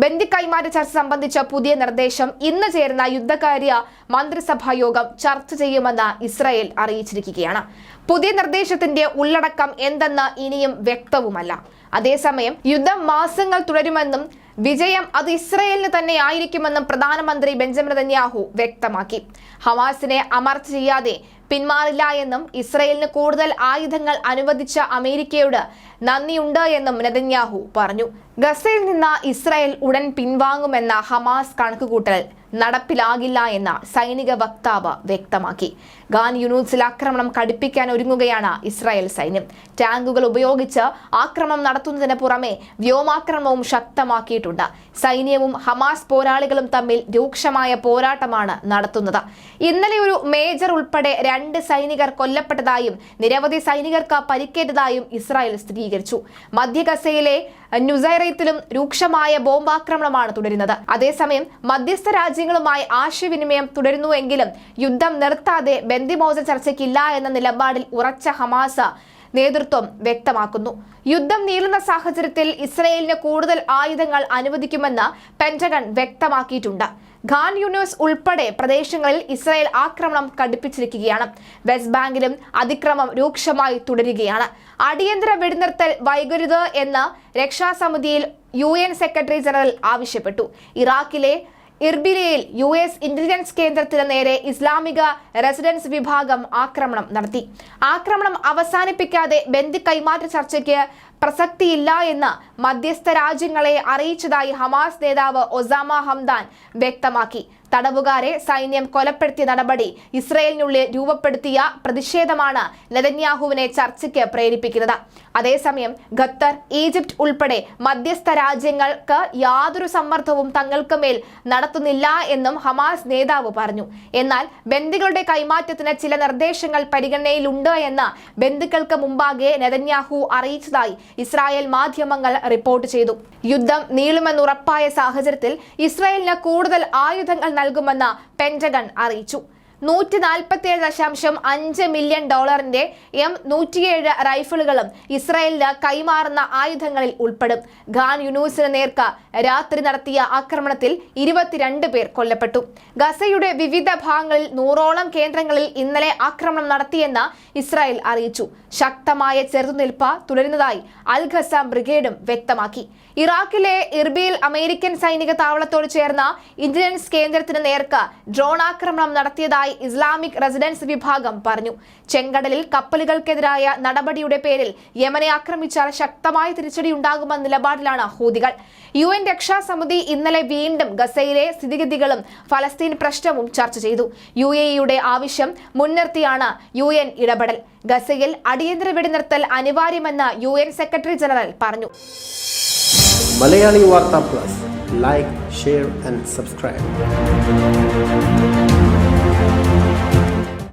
ബന്ദി കൈമാറ്റ ചർച്ച സംബന്ധിച്ച പുതിയ നിർദ്ദേശം ഇന്ന് ചേരുന്ന യുദ്ധകാര്യ മന്ത്രിസഭാ യോഗം ചർച്ച ചെയ്യുമെന്ന് ഇസ്രായേൽ അറിയിച്ചിരിക്കുകയാണ്. പുതിയ നിർദ്ദേശത്തിന്റെ ഉള്ളടക്കം എന്തെന്ന് ഇനിയും വ്യക്തവുമല്ല. അതേസമയം യുദ്ധം മാസങ്ങൾ തുടരുമെന്നും വിജയം അത് ഇസ്രയേലിന് തന്നെ ആയിരിക്കുമെന്നും പ്രധാനമന്ത്രി ബെഞ്ചമിൻ നെതന്യാഹു വ്യക്തമാക്കി. ഹമാസിനെ അമർച്ച ചെയ്യാതെ പിന്മാറില്ല എന്നും ഇസ്രയേലിന് കൂടുതൽ ആയുധങ്ങൾ അനുവദിച്ച അമേരിക്കയോട് നന്ദിയുണ്ട് എന്നും നെതന്യാഹു പറഞ്ഞു. ഗസയിൽ നിന്ന് ഇസ്രായേൽ ഉടൻ പിൻവാങ്ങുമെന്ന ഹമാസ് കണക്കുകൂട്ടൽ നടപ്പിലാകില്ല എന്ന സൈനിക വക്താവ് വ്യക്തമാക്കി. ഖാൻ യുനൂസിൽ ആക്രമണം കടുപ്പിക്കാൻ ഒരുങ്ങുകയാണ് ഇസ്രായേൽ സൈന്യം. ടാങ്കുകൾ ഉപയോഗിച്ച് ആക്രമണം നടത്തുന്നതിന് പുറമെ വ്യോമാക്രമണവും ശക്തമാക്കിയിട്ടുണ്ട്. സൈന്യവും ഹമാസ് പോരാളികളും തമ്മിൽ രൂക്ഷമായ പോരാട്ടമാണ് നടത്തുന്നത്. ഇന്നലെ ഒരു മേജർ ഉൾപ്പെടെ രണ്ട് സൈനികർ കൊല്ലപ്പെട്ടതായും നിരവധി സൈനികർക്ക് പരിക്കേറ്റതായും ഇസ്രായേൽ സ്ഥിരീകരിച്ചു. മധ്യ ഗസയിലെ ന്യൂസൈറയത്തിലും രൂക്ഷമായ ബോംബാക്രമണമാണ് തുടരുന്നത്. അതേസമയം മധ്യസ്ഥ രാജ്യങ്ങളുമായി ആശയവിനിമയം തുടരുന്നുവെങ്കിലും യുദ്ധം നിർത്താതെ ബന്ദിമോചന ചർച്ചയ്ക്കില്ല എന്ന നിലപാടിൽ ഉറച്ച ഹമാസ നേതൃത്വം വ്യക്തമാക്കുന്നു. യുദ്ധം നീളുന്ന സാഹചര്യത്തിൽ ഇസ്രയേലിന് കൂടുതൽ ആയുധങ്ങൾ അനുവദിക്കുമെന്ന് പെന്റഗൺ വ്യക്തമാക്കിയിട്ടുണ്ട്. ഖാൻ യൂണിവേഴ്സ് ഉൾപ്പെടെ പ്രദേശങ്ങളിൽ ഇസ്രായേൽ ആക്രമണം കടുപ്പിച്ചിരിക്കുകയാണ്. വെസ്റ്റ് ബാങ്കിലും അതിക്രമം രൂക്ഷമായി തുടരുകയാണ്. അടിയന്തര വെടിനിർത്തൽ വൈകരുത് എന്ന് രക്ഷാസമിതിയിൽ യു എൻ സെക്രട്ടറി ജനറൽ ആവശ്യപ്പെട്ടു. ഇറാഖിലെ ഇർബിലയിൽ യു എസ് ഇന്റലിജൻസ് കേന്ദ്രത്തിന് നേരെ ഇസ്ലാമിക റെസിഡൻസ് വിഭാഗം ആക്രമണം നടത്തി. ആക്രമണം അവസാനിപ്പിക്കാതെ ബന്ധു കൈമാറ്റ ചർച്ചയ്ക്ക് പ്രസക്തിയില്ല എന്ന് മധ്യസ്ഥ രാജ്യങ്ങളെ അറിയിച്ചതായി ഹമാസ് നേതാവ് ഒസാമ ഹംദാൻ വ്യക്തമാക്കി. തടവുകാരെ സൈന്യം കൊലപ്പെടുത്തിയ നടപടി ഇസ്രയേലിനുള്ളിൽ രൂപപ്പെടുത്തിയ പ്രതിഷേധമാണ് നെതന്യാഹുവിനെ ചർച്ചയ്ക്ക് പ്രേരിപ്പിക്കുന്നത്. അതേസമയം ഖത്തർ ഈജിപ്ത് ഉൾപ്പെടെ മധ്യസ്ഥ രാജ്യങ്ങൾക്ക് യാതൊരു സമ്മർദ്ദവും തങ്ങൾക്ക് മേൽ നടത്തുന്നില്ല എന്നും ഹമാസ് നേതാവ് പറഞ്ഞു. എന്നാൽ ബന്ദികളുടെ കൈമാറ്റത്തിന് ചില നിർദ്ദേശങ്ങൾ പരിഗണനയിലുണ്ട് എന്ന് ബന്ധുക്കൾക്ക് മുമ്പാകെ നെതന്യാഹു അറിയിച്ചതായി ഇസ്രായേൽ മാധ്യമങ്ങൾ റിപ്പോർട്ട് ചെയ്തു. യുദ്ധം നീളുമെന്നുറപ്പായ സാഹചര്യത്തിൽ ഇസ്രായേലിന് കൂടുതൽ ആയുധങ്ങൾ നൽകുമെന്ന് പെന്റഗൺ അറിയിച്ചു. നൂറ്റി നാൽപ്പത്തിയേഴ് ദശാംശം അഞ്ച് മില്യൺ ഡോളറിന്റെ എം നൂറ്റിയേഴ് റൈഫിളുകളും ഇസ്രായേലിന് കൈമാറുന്ന ആയുധങ്ങളിൽ ഉൾപ്പെടും. ഖാൻ യുനൂസിന് നേർക്ക് രാത്രി നടത്തിയ ആക്രമണത്തിൽ ഇരുപത്തിരണ്ട് പേർ കൊല്ലപ്പെട്ടു. ഗസയുടെ വിവിധ ഭാഗങ്ങളിൽ നൂറോളം കേന്ദ്രങ്ങളിൽ ഇന്നലെ ആക്രമണം നടത്തിയെന്ന് ഇസ്രായേൽ അറിയിച്ചു. ശക്തമായ ചെറുനിൽപ്പ തുടരുന്നതായി അൽ ഖസ ബ്രിഗേഡും വ്യക്തമാക്കി. ഇറാഖിലെ ഇർബിയിൽ അമേരിക്കൻ സൈനിക താവളത്തോട് ചേർന്ന ഇന്റലിജൻസ് കേന്ദ്രത്തിന് നേർക്ക് ഡ്രോൺ ആക്രമണം നടത്തിയതായി ഇസ്ലാമിക് റെസിഡൻസ് വിഭാഗം പറഞ്ഞു. ചെങ്കടലിൽ കപ്പലുകൾക്കെതിരായ നടപടിയുടെ പേരിൽ യമനെ ആക്രമിച്ചാൽ ശക്തമായ തിരിച്ചടി ഉണ്ടാകുമെന്ന നിലപാടിലാണ് ഹൂതികൾ. യു എൻ രക്ഷാസമിതി ഇന്നലെ വീണ്ടും ഗസയിലെ സ്ഥിതിഗതികളും ഫലസ്തീൻ പ്രശ്നവും ചർച്ച ചെയ്തു. യു എ ഇയുടെ ആവശ്യം മുൻനിർത്തിയാണ് യു എൻ ഇടപെടൽ. ഗസയിൽ അടിയന്തര വെടിനിർത്തൽ അനിവാര്യമെന്ന് യു എൻ സെക്രട്ടറി ജനറൽ പറഞ്ഞു. മലയാളി വാർത്താ plus. Like share and subscribe.